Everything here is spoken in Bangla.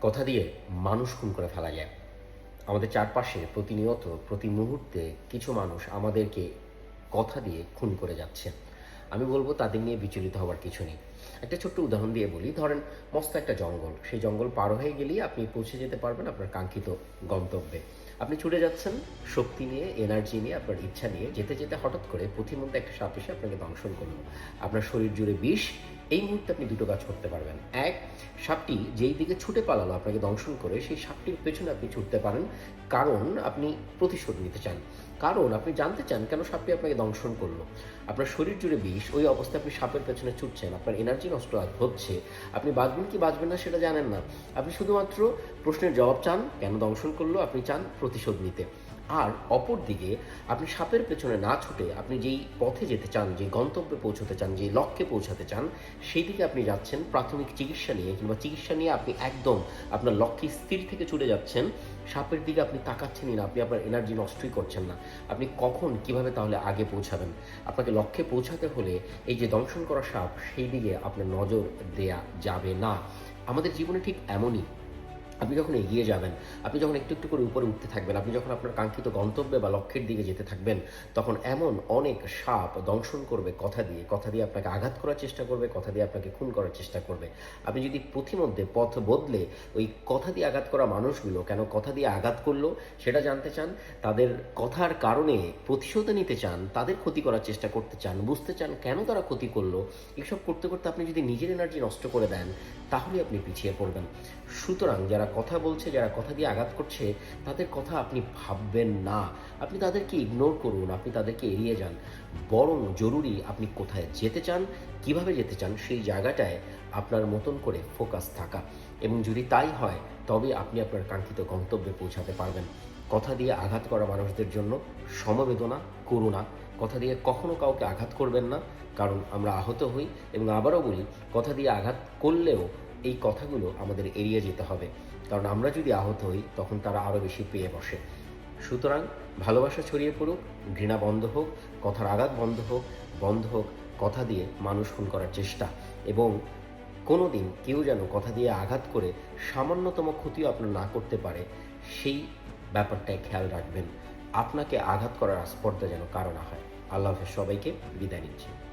কথা দিয়ে মানুষ খুন করে ফেলা যায়। আমাদের চারপাশে প্রতিনিয়ত, প্রতি মুহূর্তে কিছু মানুষ আমাদেরকে কথা দিয়ে খুন করে যাচ্ছে। আমি বলব তাদের নিয়ে বিচলিত হওয়ার কিছু নেই। একটা ছোট্ট উদাহরণ দিয়ে বলি। ধরেন, মস্ত একটা জঙ্গল। সেই জঙ্গল পার হয়ে গেলেই আপনি পৌঁছে যেতে পারবেন আপনার কাঙ্ক্ষিত গন্তব্যে। আপনি ছুটে যাচ্ছেন, শক্তি নিয়ে এনার্জি নিয়ে, আপনার ইচ্ছা নিয়ে। যেতে যেতে হঠাৎ করে পথিমধ্যে একটা সাপ এসে আপনাকে দংশন করল। আপনার শরীর জুড়ে বিষ। এই মুহূর্তে আপনি দুটো কাজ করতে পারবেন। এক, সাপটি যেই দিকে ছুটে পালালো আপনাকে দংশন করে, সেই সাপটির পেছনে আপনি ছুটতে পারেন। কারণ, আপনি প্রতিশোধ নিতে চান। কারণ, আপনি জানতে চান কেন সাপটি আপনাকে দংশন করল। আপনার শরীর জুড়ে বিষ। ওই অবস্থায় আপনি সাপের পেছনে ছুটছেন। আপনার এনার্জি নষ্ট হচ্ছে। আপনি বাঁচবেন কি বাঁচবেন না সেটা জানেন না। আপনি শুধুমাত্র প্রশ্নের জবাব চান, কেন দংশন করল, আপনি চান প্রতিশোধ নিতে। আর অপর দিকে আপনি সাপের পেছনে না ছুটে আপনি যেই পথে যেতে চান যে গন্তব্যে পৌঁছতে চান যে লক্ষ্যে পৌঁছাতে চান, সেই দিকে আপনি যাচ্ছেন প্রাথমিক চিকিৎসা নিয়ে কিংবা চিকিৎসা নিয়ে আপনি একদম আপনার লক্ষ্যে স্থির থেকে ছুটে যাচ্ছেন। সাপের দিকে আপনি তাকাচ্ছেনই না, আপনি আপনার এনার্জি নষ্টই করছেন না। আপনি কখন, কীভাবে তাহলে আগে পৌঁছাবেন? আপনাকে লক্ষ্যে পৌঁছাতে হলে এই যে দংশন করা সাপ, সেই দিকে আপনার নজর দেয়া যাবে না। আমাদের জীবনে ঠিক এমনই আপনি যখন এগিয়ে যাবেন, আপনি যখন একটু একটু করে উপরে উঠতে থাকবেন, আপনি যখন আপনার কাঙ্ক্ষিত গন্তব্যে বা লক্ষ্যের দিকে যেতে থাকবেন, তখন এমন অনেক সাপ দংশন করবে, কথা দিয়ে কথা দিয়ে আপনাকে আঘাত করার চেষ্টা করবে, কথা দিয়ে আপনাকে খুন করার চেষ্টা করবে। আপনি যদি পথিমধ্যে পথ বদলে ওই কথা দিয়ে আঘাত করা মানুষগুলো, কেন কথা দিয়ে আঘাত করল সেটা জানতে চান, তাদের কথার কারণে প্রতিশোধ নিতে চান, তাদের ক্ষতি করার চেষ্টা করতে চান, বুঝতে চান কেন তারা ক্ষতি করল, এসব করতে করতে আপনি যদি নিজের এনার্জি নষ্ট করে দেন তাহলে আপনি পিছিয়ে পড়বেন। সুতরাং যারা কথা বলছে, যারা কথা দিয়ে আঘাত করছে, তাদের কথা আপনি ভাববেন না। আপনি তাদেরকে ইগনোর করুন, আপনি তাদেরকে এড়িয়ে যান। বরং জরুরি আপনি কোথায় যেতে চান, কীভাবে যেতে চান, সেই জায়গাটায় আপনার মতন করে ফোকাস থাকা। এবং যদি তাই হয় তবে আপনি আপনার কাঙ্ক্ষিত গন্তব্যে পৌঁছাতে পারবেন। কথা দিয়ে আঘাত করা মানুষদের জন্য সমবেদনা, করুণা। কথা দিয়ে কখনো কাউকে আঘাত করবেন না, কারণ আমরা আহত হই। এবং আবারও বলি, কথা দিয়ে আঘাত করলেও এই কথাগুলো আমাদের এড়িয়ে যেতে হবে। কারণ আমরা যদি আহত হই, তখন তারা আরও বেশি পেয়ে বসে। সুতরাং ভালোবাসা ছড়িয়ে পড়ুক, ঘৃণা বন্ধ হোক, কথার আঘাত বন্ধ হোক বন্ধ হোক, কথা দিয়ে মানুষ খুন করার চেষ্টা। এবং কোনো দিন কেউ যেন কথা দিয়ে আঘাত করে সামান্যতম ক্ষতিও আপনার না করতে পারে, সেই ব্যাপারটায় খেয়াল রাখবেন। আপনাকে আঘাত করার আস্পর্ধা যেন কারণ হয়। আল্লাহ হাফেজ, সবাইকে বিদায় নিচ্ছি।